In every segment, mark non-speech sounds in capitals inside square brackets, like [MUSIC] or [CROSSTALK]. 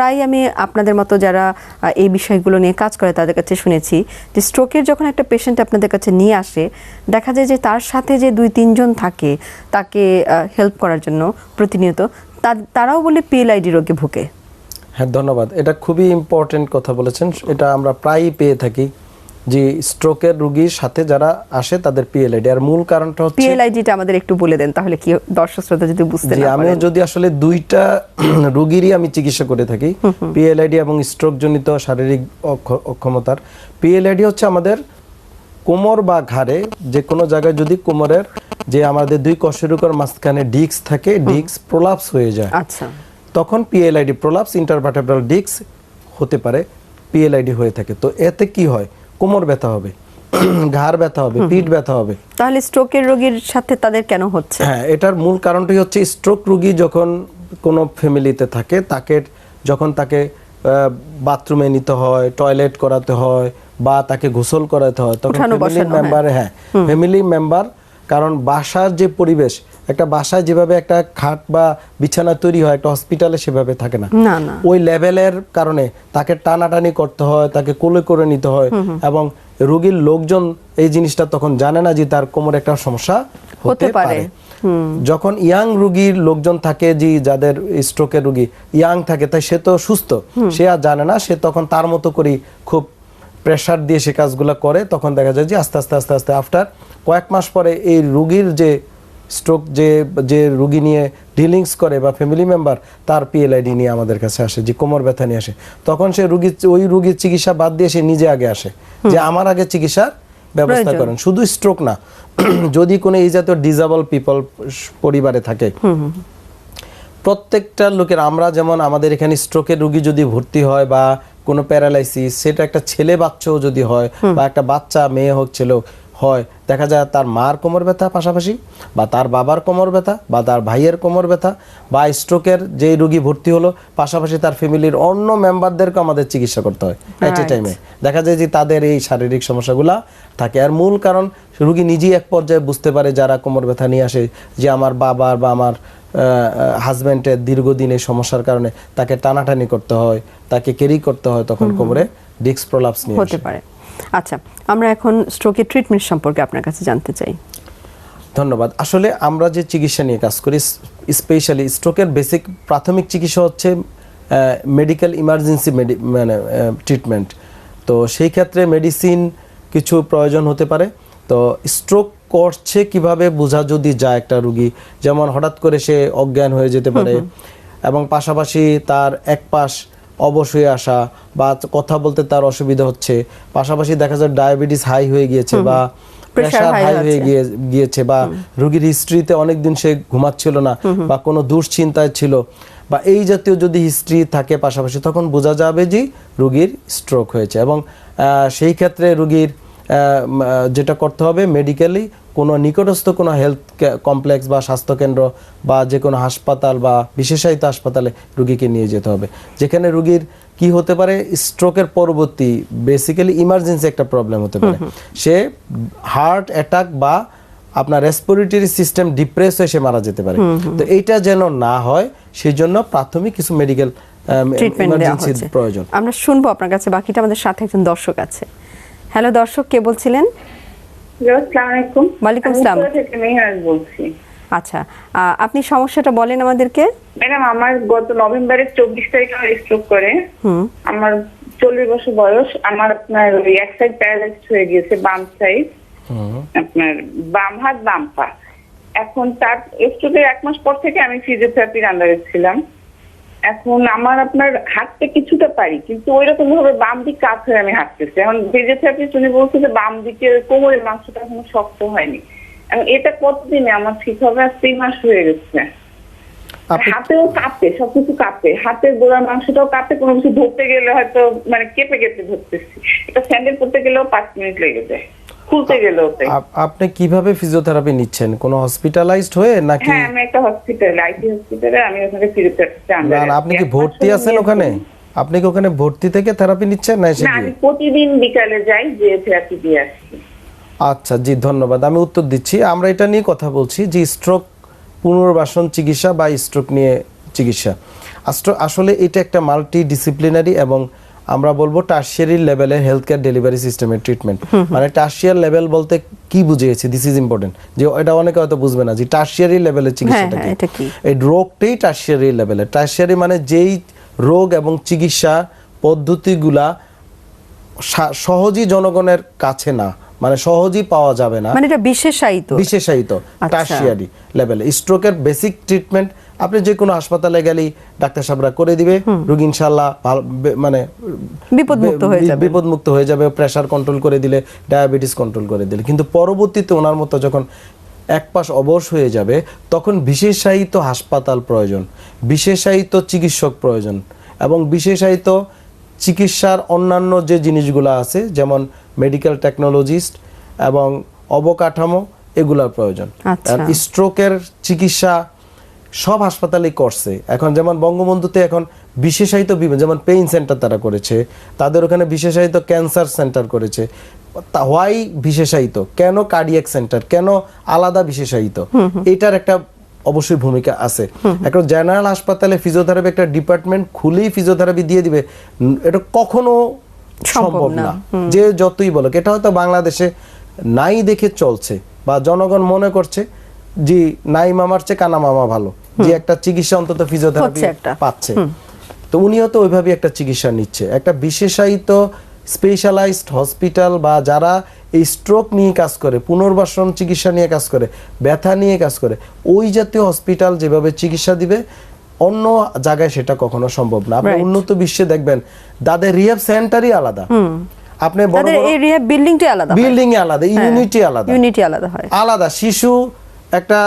প্রায় আমি আপনাদের মতো যারা এই বিষয়গুলো নিয়ে কাজ করে তাদের কাছে শুনেছি যে স্ট্রোকের যখন একটা পেশেন্ট আপনাদের কাছে নিয়ে আসে, দেখা যায় যে তার সাথে যে দুই, তিনজন থাকে, তাকে হেল্প করার জন্য প্রতিনিয়ত তারাও বলে পিএলআইডি রোগে ভুগে। হ্যাঁ ধন্যবাদ। এটা খুবই ইম্পর্টেন্ট কথা বলেছেন। এটা আমরা প্রায়ই পেয়ে থাকি। যে স্ট্রোকের রোগীর সাথে যারা আসে তাদের পিএলআইডি আর মূল কারণটা হচ্ছে পিএলআইডিটা আমাদের একটু বলে দেন তাহলে কি দর্শক শ্রোতা যদি বুঝতে না পারেন। যদি আসলে দুইটা [CLEARS THROAT] রোগীরই আমি চিকিৎসা করে থাকি পিএলআইডি এবং স্ট্রোক জনিত শারীরিক অক্ষ- অক্ষমতার। পিএলআইডি হচ্ছে আমাদের কোমর বা ঘাড়ে যে কোনো জায়গায় যদি কোমরের যে আমাদের দুই কশেরুকর মাঝখানে ডিস্ক থাকে ডিস্ক প্রলাপস হয়ে যায়। আচ্ছা। তখন পিএলআইডি প্রলাপস ইন্টারভার্টেব্রাল ডিস্ক হতে পারে পিএলআইডি হয়ে থাকে। তো এতে কি হয়? কোমর ব্যথা হবে [CLEARS THROAT] ঘাড় ব্যথা হবে পিঠ ব্যথা হবে। তাহলে স্ট্রোকের রোগীর সাথে তাদের কেন হচ্ছে? হ্যাঁ এটার মূল কারণটি হচ্ছে স্ট্রোক রোগী যখন কোনো ফ্যামিলিতে থাকে তাকে যখন তাকে বাথরুমে নিতে হয় টয়লেট করাতে হয় বা তাকে গোসল করাতে হয় তখন ফ্যামিলি মেম্বার হ্যাঁ। ফ্যামিলি মেম্বার কারণ বাসার যে পরিবেশ একটা বাসায় যেভাবে একটা খাট বা বিছানা তৈরি হয় একটা হসপিটালে সেভাবে থাকে না। ওই লেভেলের কারণে তাকে টানাটানি করতে হয় তাকে কোলে করে নিতে হয় এবং রোগীর লোকজন এই জিনিসটা তখন জানে না যে তার কোমরে একটা সমস্যা হতে পারে। যখন ইয়াং রুগীর লোকজন থাকে যে যাদের স্ট্রোকের রুগী ইয়াং থাকে তাই সে তো সুস্থ। সে আর জানে না সে তখন তার মতো করেই খুব প্রেসার দিয়ে সে কাজগুলো করে তখন দেখা যায় যে আস্তে আস্তে আস্তে আস্তে আফটার কয়েক মাস পরে এই রুগীর যে স্ট্রোক যে যে রুগী নিয়ে ডিলিংস করে বা ফ্যামিলি মেম্বার তার পিএলআইডি নিয়ে আমাদের কাছে আসে যে কোমর ব্যথা নিয়ে আসে। তখন সে রুগী ওই রুগীর চিকিৎসা বাদ দিয়ে সে নিজে আগে আসে যে আমার আগে চিকিৎসার ব্যবস্থা। করেন। শুধু স্ট্রোক না [CLEARS THROAT] যদি কোনো এই জাতীয় ডিজাবল পিপল পরিবারে থাকে। প্রত্যেকটা লোকের আমরা যেমন আমাদের এখানে স্ট্রোকের রুগী যদি ভর্তি হয় বা কোনো প্যারালাইসিস সেটা একটা ছেলে বাচ্চাও যদি হয় বা একটা বাচ্চা মেয়ে হোক ছেলে হোক, হয়। দেখা যায় তার মার কোমর ব্যথা পাশাপাশি বা তার বাবার কোমর ব্যথা বা তার ভাইয়ের কোমর ব্যথা বা স্ট্রোকের যে রোগী ভর্তি হলো পাশাপাশি তার ফ্যামিলির অন্য মেম্বারদেরকে আমাদের চিকিৎসা করতে হয় এট এ। টাইমে দেখা যায় যে তাদের এই শারীরিক সমস্যাগুলা থাকে। আর মূল কারণ রুগী নিজেই এক পর্যায়ে বুঝতে পারে যারা কোমর ব্যথা নিয়ে আসে যে আমার বাবার বা আমার হাজব্যান্ডের দীর্ঘদিন এই সমস্যার কারণে তাকে টানাটানি করতে হয় তাকে ক্যারি করতে হয় তখন কোমরে ডিস্ক প্রলাপস নিয়ে হতে পারে। আচ্ছা আমরা এখন স্ট্রোকের ট্রিটমেন্ট সম্পর্কে আপনার কাছে জানতে চাই। ধন্যবাদ। আসলে আমরা যে চিকিৎসা নিয়ে কাজ করি স্পেশালি স্ট্রোকের বেসিক প্রাথমিক চিকিৎসা হচ্ছে মেডিকেল ইমার্জেন্সি মানে ট্রিটমেন্ট তো সেই ক্ষেত্রে মেডিসিন কিছু প্রয়োজন হতে পারে। তো স্ট্রোক করছে কীভাবে বোঝা যদি যায় একটা রুগী? যেমন হঠাৎ করে সে অজ্ঞান হয়ে যেতে পারে এবং পাশাপাশি তার এক পাশ অবশ হয়ে আসা বা কথা বলতে তার অসুবিধা হচ্ছে। পাশাপাশি দেখা যায় ডায়াবেটিস হাই হয়ে গিয়েছে বা প্রেশার হাই হয়ে গিয়ে গিয়েছে বা রোগীর হিস্ট্রিতে অনেকদিন সে ঘুমাচ্ছিল না বা কোনো দুশ্চিন্তায় ছিল। বা এই জাতীয় যদি হিস্ট্রি থাকে পাশাপাশি তখন বোঝা যাবে যে রোগীর স্ট্রোক হয়েছে। এবং সেই ক্ষেত্রে রোগীর যেটা করতে হবে মেডিকেলি কোনো নিকটস্থ কোনো হেলথ কমপ্লেক্স বা স্বাস্থ্যকেন্দ্র বা যে কোনো হাসপাতাল বা বিশেষায়িত হাসপাতালে রুগীকে নিয়ে যেতে হবে। যেখানে রুগীর কি হতে পারে? স্ট্রোকের পরবর্তী বেসিক্যালি ইমার্জেন্সি একটা প্রবলেম হতে পারে। সে হার্ট অ্যাটাক বা আপনার রেসপিরেটরি সিস্টেম ডিপ্রেস হয়ে সে মারা যেতে পারে। তো এইটা যেন না হয় সেই জন্য প্রাথমিক কিছু মেডিকেল ট্রিটমেন্ট প্রয়োজন। আমরা শুনব আপনার কাছে বাকিটা আমাদের সাথে একজন দর্শক আছে। হ্যালো দর্শক কে বলছিলেন? হ্যালো, আসসালামু আলাইকুম। ওয়ালাইকুম আসসালাম। বলছি। আচ্ছা আহ, আপনি সমস্যাটা বলেন আমাদেরকে। ম্যাডাম আমার গত নভেম্বরের চব্বিশ তারিখে আমার স্ট্রোক করে। আমার চল্লিশ বছর বয়স। আমার আপনার ওই এক সাইড প্যারালাইজ হয়ে গিয়েছে বাম সাইড আপনার বাম হাত বাম পা। এখন তার স্ট্রোকের এক মাস পর থেকে আমি ফিজিওথেরাপির আন্ডারে ছিলাম। এখন আমার আপনার হাঁটতে কিছুটা পারি কিন্তু ওই রকম ভাবে বাম দিক কাজ হয়ে আমি হাঁটতেছি। এখন ফিজিওথেরাপিস্ট উনি বলছে যে বাম দিকে কোমরের মাংসটা এখনও শক্ত হয়নি। এখন এটা কতদিনে আমার ঠিক হবে? আর তিন মাস হয়ে গেছে। হাতেও কাঁপে সবকিছু কাঁপে। হাতের গোড়ার মাংসটাও কাঁপে কোনো কিছু ধরতে গেলে হয়তো মানে কেঁপে কেঁপে ধরতেছি। এটা স্যান্ডেল পরতে গেলেও পাঁচ মিনিট লেগে যায়। খুলতে গেলেও তাই। আপ- আপনি কীভাবে ফিজিওথেরাপি নিচ্ছেন? কোনো হসপিটালাইজড হয়ে নাকি হ্যাঁ আমি একটা হসপিটালে আইটি হসপিটালে আমি ওখানে না না আপনি কি ভর্তি আছেন ওখানে? আপনি কি ওখানে ভর্তি থেকে থেরাপি নিচ্ছেন না এসে না আমি প্রতিদিন বিকালে যাই যে থেরাপি দিয়ে আসি। আচ্ছা জি ধন্যবাদ। আমি উত্তর দিচ্ছি। আমরা এটা নিয়ে কথা বলছি যে স্ট্রোক পুনর্বাসন চিকিৎসা বা স্ট্রোক নিয়ে চিকিৎসা। আসলে এটা একটা মাল্টি ডিসিপ্লিনারি এবং আমরা বলব টার্সিয়ারি লেভেলের হেলথ কেয়ার ডেলিভারি সিস্টেমের ট্রিটমেন্ট মানে টার্সিয়ার লেভেল বলতে কি বুঝিয়েছি? দিস ইজ ইম্পর্টেন্ট যে এটা অনেকে হয়তো বুঝবে না যে টার্সিয়ারি লেভেলের চিকিৎসাটা হ্যাঁ, কি? এই রোগটাই টার্সিয়ারি লেভেলের টার্সিয়ারি মানে যেই রোগ এবং চিকিৎসা পদ্ধতিগুলা সহজেই জনগণের কাছে না। মানে সহজেই পাওয়া যাবে না। মানে এটা বিশেষায়িত। বিশেষায়িত। টার্সিয়ারি লেভেলে স্ট্রোকের বেসিক ট্রিটমেন্ট আপনি যে কোনো হাসপাতালে গেলেই ডাক্তার সাহেবরা করে দিবে রোগী ইনশাল্লাহ মানে বিপদমুক্ত হয়ে যাবে। বিপদমুক্ত হয়ে যাবে প্রেসার কন্ট্রোল করে দিলে ডায়াবেটিস কন্ট্রোল করে দিলে কিন্তু পরবর্তীতে ওনার মতো যখন এক পাশ অবশ হয়ে যাবে তখন বিশেষায়িত হাসপাতাল প্রয়োজন বিশেষায়িত চিকিৎসক প্রয়োজন এবং বিশেষায়িত চিকিৎসার অন্যান্য যে জিনিসগুলো আছে যেমন মেডিকেল টেকনোলজিস্ট এবং অবকাঠামো এগুলার প্রয়োজন আচ্ছা। আর স্ট্রোকের চিকিৎসা সব হাসপাতালেই করছে। এখন যেমন বঙ্গবন্ধুতে এখন বিশেষায়িত যেমন পেইন সেন্টার তারা করেছে তাদের ওখানে বিশেষায়িত ক্যান্সার সেন্টার করেছে। হোয়াই বিশেষায়িত? কেন কার্ডিয়াক সেন্টার কেন আলাদা বিশেষায়িত? এটার একটা অবশ্যই ভূমিকা আছে। এখন জেনারেল হাসপাতালে ফিজিওথেরাপি একটা ডিপার্টমেন্ট খুলেই ফিজিওথেরাপি দিয়ে দিবে এটা কখনো সম্ভব না। যে যতই বলো এটা হয়তো বাংলাদেশে নাই দেখে চলছে বা জনগণ মনে করছে যে নাই মামার চেয়ে কানা মামা ভালো। যে একটা চিকিৎসা অন্তত ফিজিওথেরাপি পাচ্ছে। তো উনিও তো ওইভাবে একটা চিকিৎসা নিচ্ছে। একটা বিশেষায়িত স্পেশালাইজড হসপিটাল বা যারা এই স্ট্রোক নিয়ে কাজ করে পুনর্বাসন চিকিৎসা নিয়ে কাজ করে ব্যথা নিয়ে কাজ করে ওই জাতীয় হসপিটাল যেভাবে চিকিৎসা দিবে অন্য জায়গায় সেটা কখনো সম্ভব না। আপনি উন্নত বিশ্বে দেখবেন তাদের রিহাব সেন্টারই আলাদা। আপনি বড় তাদের এই রিহ্যাব বিল্ডিংটাই আলাদা বিল্ডিং আলাদা ইউনিটি আলাদা। ইউনিটি আলাদা হয়। আলাদা শিশু একটা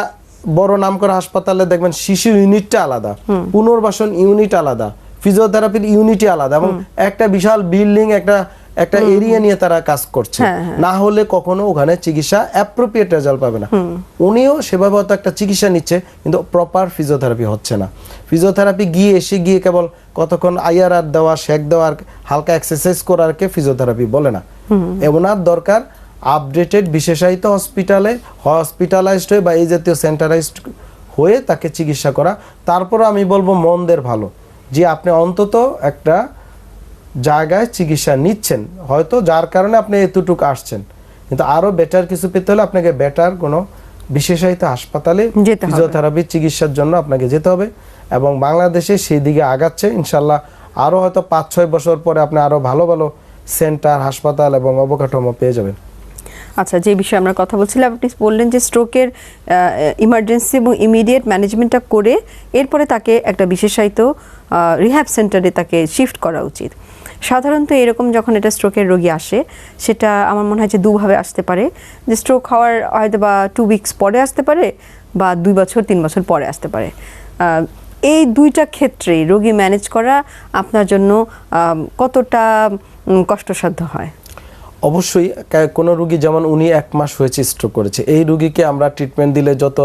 বড় নাম করা হাসপাতালে দেখবেন শিশু ইউনিটটা আলাদা পুনর্বাসন ইউনিট আলাদা ফিজিওথেরাপির ইউনিটি আলাদা এবং একটা বিশাল বিল্ডিং একটা একটা এরিয়া নিয়ে তারা কাজ করছে। হ্যাঁ, হ্যাঁ। না হলে কখনো ওখানে চিকিৎসা অ্যাপ্রোপ্রিয়েট রেজাল্ট পাবে না। উনিও সেভাবে হয়তো একটা চিকিৎসা নিচ্ছে কিন্তু প্রপার ফিজিওথেরাপি হচ্ছে না। ফিজিওথেরাপি গিয়ে এসে গিয়ে কেবল কতক্ষণ আইআরআর দেওয়া শেক দেওয়া আর হালকা এক্সারসাইজ করারকে ফিজিওথেরাপি বলে না। ওনার দরকার আপডেটেড বিশেষায়িত হসপিটালে হসপিটালাইজড হয়ে বা এই জাতীয় সেন্টারাইজড হয়ে তাকে চিকিৎসা করা। তারপরে আমি বলব মনদের ভালো। যে আপনি অন্তত একটা জায়গায় চিকিৎসা নিচ্ছেন। হয়তো যার কারণে আপনি এতটুকু আসছেন। কিন্তু আরও বেটার কিছু পেতে হলে আপনাকে বেটার কোনো বিশেষায়িত হাসপাতালে ফিজিওথেরাপি চিকিৎসার জন্য আপনাকে যেতে হবে। এবং বাংলাদেশে সেই দিকে আগাচ্ছে। ইনশাল্লাহ আরও হয়তো পাঁচ ছয় বছর পরে আপনি আরও ভালো ভালো সেন্টার হাসপাতাল এবং অবকাঠামো পেয়ে যাবেন। আচ্ছা যে বিষয়ে আমরা কথা বলছিলাম, আপনি বললেন যে স্ট্রোকের ইমার্জেন্সি এবং ইমিডিয়েট ম্যানেজমেন্টটা করে এরপরে তাকে একটা বিশেষায়িত রিহ্যাব সেন্টারে তাকে শিফট করা উচিত। সাধারণত এরকম যখন এটা স্ট্রোকের রোগী আসে, সেটা আমার মনে হয় যে দুভাবে আসতে পারে। যে স্ট্রোক হওয়ার হয়তো বা টু উইকস পরে আসতে পারে বা দুই বছর, তিন বছর পরে আসতে পারে। এই দুইটা ক্ষেত্রেই রোগী ম্যানেজ করা আপনার জন্য কতটা কষ্টসাধ্য হয়? অবশ্যই কোন রুগী যেমন উনি এক মাস হয়েছে স্ট্রোক করেছে এই রুগীকে আমরা ট্রিটমেন্ট দিলে যত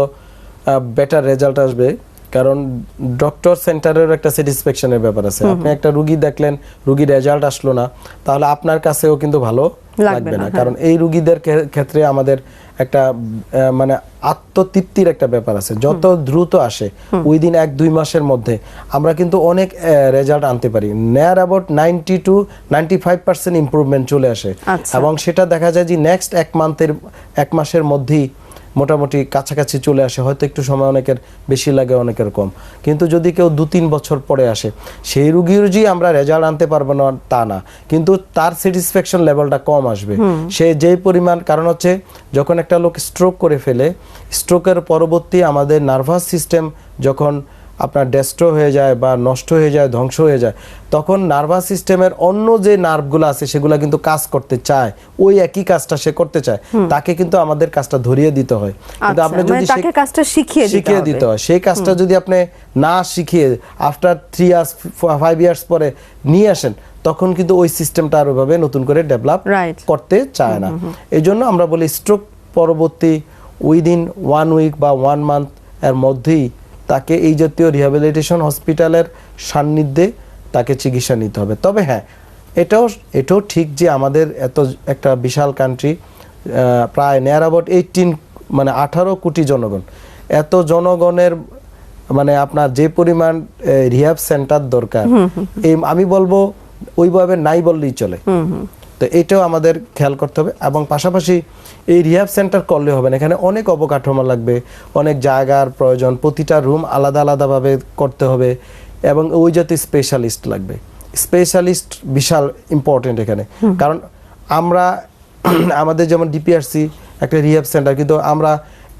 বেটার রেজাল্ট আসবে। কারণ ডক্টর সেন্টারের একটা স্যাটিসফ্যাকশনের ব্যাপার আছে। আপনি একটা রুগী দেখলেন রুগীর রেজাল্ট আসলো না তাহলে আপনার কাছেও কিন্তু ভালো লাগবে না হ্যাঁ। কারণ এই রুগীদের ক্ষেত্রে আমাদের একটা মানে আত্মতৃপ্তির একটা ব্যাপার আছে। যত দ্রুত আসে উইদিন এক দুই মাসের মধ্যে আমরা কিন্তু অনেক রেজাল্ট আনতে পারি। Near about ninety two ninety five percent improvement চলে আসে। আচ্ছা। এবং সেটা দেখা যায় যে নেক্সট এক মান্থের এক মাসের মধ্যেই মোটামুটি কাছাকাছি চলে আসে হয়তো একটু সময় অনেকের বেশি লাগে অনেকের কম। কিন্তু যদি কেউ দু তিন বছর পরে আসে সেই রুগীর যে আমরা রেজাল্ট আনতে পারব না তা না। কিন্তু তার স্যাটিসফ্যাকশন লেভেলটা কম আসবে। সে যেই পরিমাণ কারণ হচ্ছে যখন একটা লোক স্ট্রোক করে ফেলে স্ট্রোকের পরবর্তী আমাদের নার্ভাস সিস্টেম যখন আপনার ডেস্ট্রো হয়ে যায় বা নষ্ট হয়ে যায় ধ্বংস হয়ে যায় তখন নার্ভাস সিস্টেমের অন্য যে নার্ভগুলো আছে সেগুলো কিন্তু কাজ করতে চায়। ওই একই কাজটা সে করতে চায়। তাকে কিন্তু আমাদের কাজটা ধরিয়ে দিতে হয়। কিন্তু আচ্ছা, আপনি মানে যদি তাকে কাজটা শিখিয়ে দিতে শিখিয়ে দিতে হয়। সেই কাজটা যদি আপনি না শিখিয়ে after three years five years পরে নিয়ে আসেন তখন কিন্তু ওই সিস্টেমটা আর ওইভাবে নতুন করে ডেভেলপ করতে চায় না। এই জন্য আমরা বলি স্ট্রোক পরবর্তী উইদিন ওয়ান উইক বা ওয়ান মান্থ এর মধ্যেই তাকে এই জাতীয় রিহ্যাবিলিটেশন হসপিটালের সান্নিধ্যে তাকে চিকিৎসা নিতে হবে। তবে হ্যাঁ এটাও এটাও ঠিক যে আমাদের এত একটা বিশাল কান্ট্রি প্রায় নেয়ার অ্যাবাউট এইটিন মানে আঠারো কোটি জনগণ। এত জনগণের মানে আপনার যে পরিমাণ রিহ্যাব সেন্টার দরকার এই আমি বলব ওইভাবে নাই বললেই চলে। তো এটাও আমাদের খেয়াল করতে হবে এবং পাশাপাশি এই রিহ্যাব সেন্টার করলে হবে না। এখানে অনেক অবকাঠামো লাগবে অনেক জায়গার প্রয়োজন প্রতিটা রুম আলাদা আলাদাভাবে করতে হবে এবং ওই জাতীয় স্পেশালিস্ট লাগবে। স্পেশালিস্ট বিশাল ইম্পর্টেন্ট এখানে। কারণ আমরা [CLEARS THROAT] আমাদের যেমন ডিপিআরসি একটা রিহ্যাব সেন্টার কিন্তু আমরা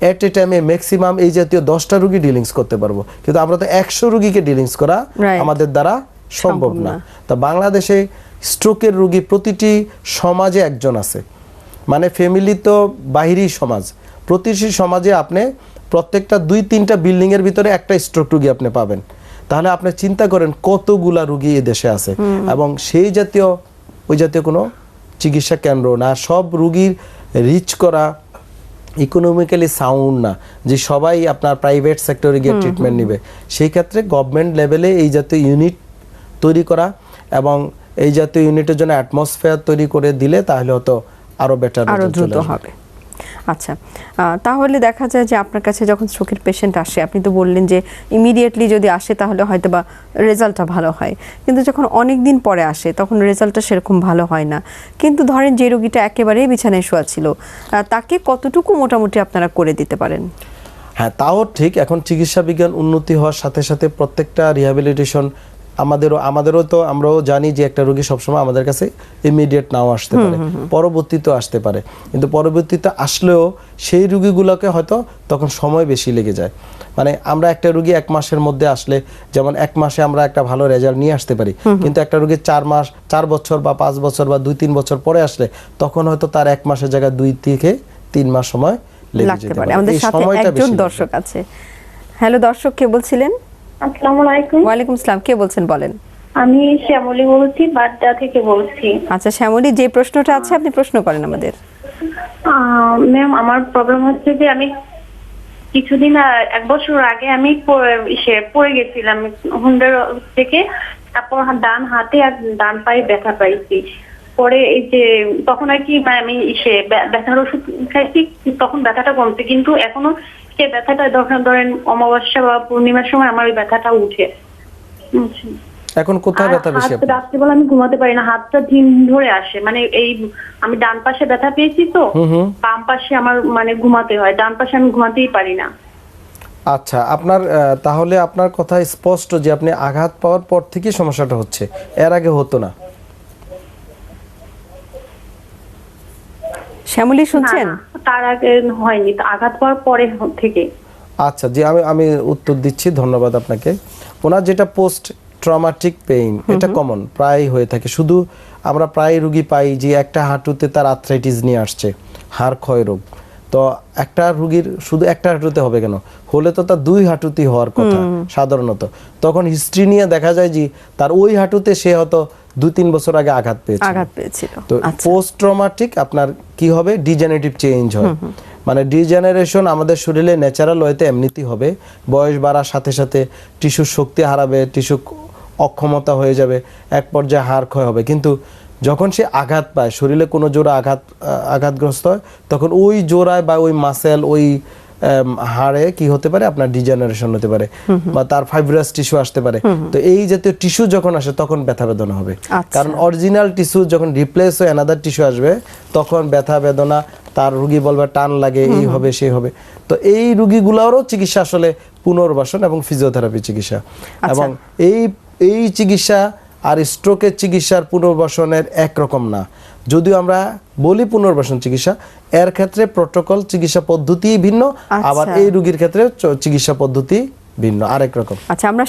এট এ টাইমে ম্যাক্সিমাম এই জাতীয় দশটা রুগী ডিলিংস করতে পারব। কিন্তু আমরা তো একশো রুগীকে ডিলিংস করা আমাদের দ্বারা সম্ভব না। তা বাংলাদেশে স্ট্রোকের রুগী প্রতিটি সমাজে একজন আছে। মানে ফ্যামিলি তো বাহিরি সমাজ। প্রতিটি সমাজে আপনি প্রত্যেকটা দুই তিনটা বিল্ডিং এর ভিতরে একটা স্ট্রোক রুগী আপনি পাবেন। তাহলে আপনি চিন্তা করেন কতগুলা রুগী এ দেশে আছে। এবং সেই জাতীয় ওই জাতীয় কোনো চিকিৎসা কেন্দ্র না। সব রুগীর রিচ করা ইকোনমিক্যালি সাউন্ড না। যে সবাই আপনার প্রাইভেট সেক্টরে গিয়ে ট্রিটমেন্ট নেবে। সেই ক্ষেত্রে গভর্নমেন্ট লেভেলে এই জাতীয় ইউনিট তৈরি করা এবং এই জাতীয় ইউনিটের জন্য অ্যাটমসফেয়ার তৈরি করে দিলে তাহলে হয়তো আরও বেটার আরও দ্রুত হবে। আচ্ছা তাহলে দেখা যায় যে আপনার কাছে যখন স্ট্রোকের পেশেন্ট আসে আপনি তো বললেন যে ইমিডিয়েটলি যদি আসে তাহলে হয়তো বা রেজাল্টটা ভালো হয়। কিন্তু যখন অনেক দিন পরে আসে তখন রেজাল্টটা সেরকম ভালো হয় না। কিন্তু ধরেন যে রোগীটা একেবারেই বিছানায় শোয়া ছিল তাকে কতটুকু মোটামুটি আপনারা করে দিতে পারেন? হ্যাঁ তাও ঠিক। এখন চিকিৎসা বিজ্ঞান উন্নতি হওয়ার সাথে সাথে প্রত্যেকটা রিহ্যাবিলিটেশন আমাদেরও আমাদেরও তো আমরাও জানি যে একটা রোগী সবসময় আমাদের কাছে ইমিডিয়েট নাও আসতে পারে। পরবর্তীতে আসতে পারে। কিন্তু পরবর্তীতে আসলেও সেই রুগীগুলোকে হয়তো তখন সময় বেশি লেগে যায়। মানে আমরা একটা রুগী এক মাসের মধ্যে আসলে যেমন এক মাসে আমরা একটা ভালো রেজাল্ট নিয়ে আসতে পারি কিন্তু একটা রুগী চার মাস চার বছর বা পাঁচ বছর বা দুই তিন বছর পরে আসলে তখন হয়তো তার এক মাসের জায়গায় দুই থেকে তিন মাস সময় লেগে লাগতে যেতে পারে। আমাদের সাথে একজন দর্শক আছে। হ্যালো দর্শক কে বলছিলেন? আসসালামু আলাইকুম। ওয়ালাইকুম আসসালাম। কে বলছেন বলেন? আমি শ্যামলী বলছি বাড্ডা থেকে বলছি। আচ্ছা শ্যামলী যে প্রশ্নটা আছে আপনি প্রশ্ন করেন আমাদের। ম্যাম আমার প্রবলেম হচ্ছে যে আমি কিছুদিন এক বছর আগে আমি পড়ে- গেছিলাম হুন্ডার থেকে তারপর ডান হাতে আর ডান পায়ে ব্যথা পাইছি। পরে এই যে তখন আর কি মানে আমি ইসে ব্যথার ওষুধ খাইছি তখন ব্যথাটা কমছে। কিন্তু এখনও সে ব্যথাটা ধরেন ধরেন অমাবস্যা বা পূর্ণিমার সময় আমার ওই ব্যথাটা উঠে। এখন কোথায় ব্যথা বেশি? রাত্রিবেলা আমি ঘুমাতে পারি না। হাতটা দিন ধরে আসে। মানে এই আমি ডান পাশে ব্যথা পেয়েছি তো বাম পাশে আমার মানে ঘুমাতে হয়। ডান পাশে আমি ঘুমাতেই পারি না। আচ্ছা আপনার তাহলে আপনার কথা স্পষ্ট যে আপনি আঘাত পাওয়ার পর থেকে সমস্যাটা হচ্ছে। এর আগে হতো না। শ্যামলী শুনছেন? তার আগে হয়নি আঘাত পাওয়ার পরে থেকে। আচ্ছা জি আমি আমি উত্তর দিচ্ছি ধন্যবাদ আপনাকে। ওনার যেটা পোস্ট ট্রমাটিক পেইন এটা কমন প্রায় হয়ে থাকে। শুধু আমরা প্রায় রুগী পাই যে একটা হাঁটুতে তার আর্থ্রাইটিস নিয়ে আসছে হাড় ক্ষয় রোগ। তো একটা রুগীর শুধু একটা হাঁটুতে হবে কেন? হলে তো তার দুই হাঁটুতেই হওয়ার কথা সাধারণত। তখন হিস্ট্রি নিয়ে দেখা যায় যে তার ওই হাঁটুতে সে হয়তো দুই তিন বছর আগে আঘাত পেয়েছে আঘাত পেয়েছিল। তো আচ্ছা। পোস্ট ট্রমাটিক আপনার কি হবে? ডিজেনারেটিভ চেঞ্জ হয়। মানে ডিজেনারেশন আমাদের শরীরে ন্যাচারাল ওয়েতে এমনিতেই হবে। বয়স বাড়ার সাথে সাথে টিস্যুর শক্তি হারাবে টিস্যু অক্ষমতা হয়ে যাবে এক পর্যায়ে হাড় ক্ষয় হবে। কিন্তু যখন সে আঘাত পায় শরীরে কোনো জোড়া আঘাত আঘাতগ্রস্ত হয় তখন ওই জোড়ায় বা ওই মাসেল ওই হাড়ে কি হতে পারে? আপনার ডিজেনারেশন হতে পারে বা তার ফাইব্রাস টিস্যু আসতে পারে। তো এই জাতীয় টিস্যু যখন আসে তখন ব্যথা বেদনা হবে। আচ্ছা। কারণ অরিজিনাল টিস্যু যখন রিপ্লেস হয়ে অ্যানাদার টিস্যু আসবে তখন ব্যথা বেদনা তার রুগী বলবে টান লাগে এই হবে সেই হবে। তো এই রুগীগুলোরও চিকিৎসা আসলে পুনর্বাসন এবং ফিজিওথেরাপি চিকিৎসা। এবং এই এই চিকিৎসা আর স্ট্রোকের চিকিৎসার পুনর্বাসনের একরকম না যদিও আমরা বলি পুনর্বাসন চিকিৎসা এর ক্ষেত্রে প্রোটোকল চিকিৎসা পদ্ধতি ভিন্ন আবার আচ্ছা। এই রুগীর ক্ষেত্রে চিকিৎসা পদ্ধতি ভিন্ন আরেক রকম আচ্ছা আমরা